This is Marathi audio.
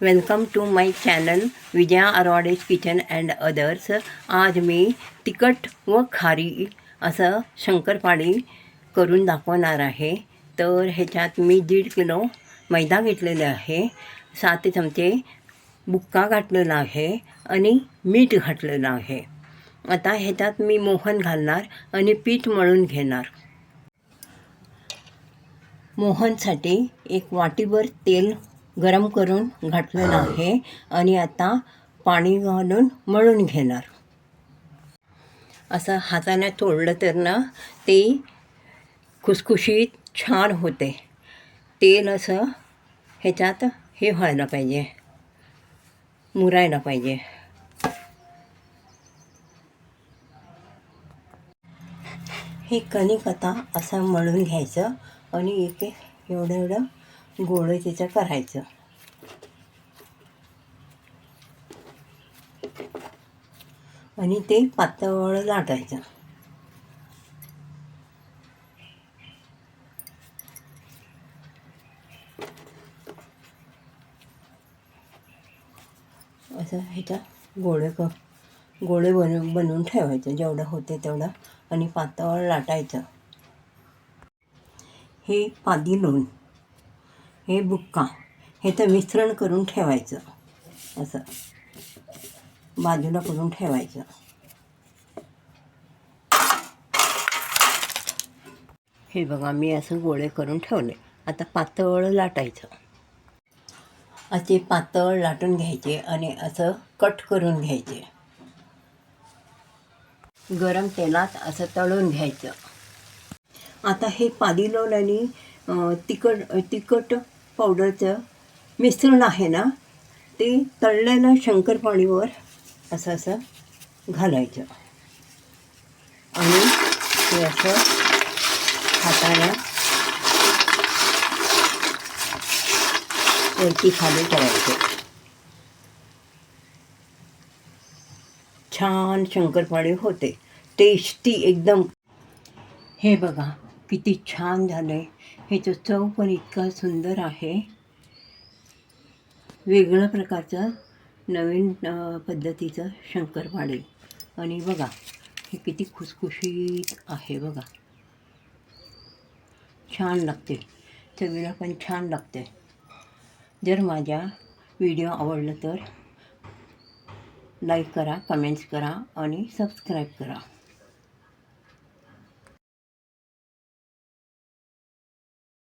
Welcome to my channel Vijaya Arwade's kitchen and others आज मी तिखट व खारी असं शंकरपाळी करून दाखवणार आहे. तर ह्याच्यात मी दीड किलो मैदा घेतलेला आहे. सात चमचे बुक्का घातलेला आहे आणि मीठ घातलेलं आहे. आता ह्याच्यात मी मोहन घालणार आणि पीठ मळून घेणार. मोहनसाठी एक वाटीभर तेल गरम करून घातलेलं आहे आणि आता पाणी घालून मळून घेणार. असं हाताने तोडलं तर ना ते खुसखुशीत छान होते. तेल असं ह्याच्यात हे व्हायला पाहिजे. मुरायला पाहिजे. हे कणिक आता असं मळून घ्यायचं आणि एक एवढं एवढं गोळं त्याचं करायचं आणि ते पातळ लाटायचं. असं ह्याच्या गोळे क गोळे बनवून बनवून ठेवायचं. जेवढं होते तेवढं आणि पातळ लाटायचं. हे पादी लोण हे बुक्का हे तर मिश्रण करून ठेवायचं. असं. बाजूला करून ठेवायचं. हे बघा मी असं गोळे करून ठेवले. आता पातळ लाटायचं. असे पातळ लाटून घ्यायचे आणि असं कट करून घ्यायचे. गरम तेलात असं तळून घ्यायचं. आता हे पादिलोन आणि तिखट तिखट पावडरचं मिश्रण आहे ना ते तळलेलं शंकरपाणीवर असं असं घालायचं. आणि ते असं हाताला वरती खाली करायचं. छान शंकरपाळी होते. टेस्टी एकदम. हे बघा किती छान झालं आहे ह्याचं चव पण इतका सुंदर आहे. वेगळ्या प्रकारचं नवीन पद्धतीचं शंकरपाळे. आणि बघा हे किती खुसखुशीत आहे बघा. छान लागते. चवीला पण छान लागते. जर माझ्या व्हिडिओ आवडलं तर लाईक करा कमेंट्स करा आणि सबस्क्राईब करा.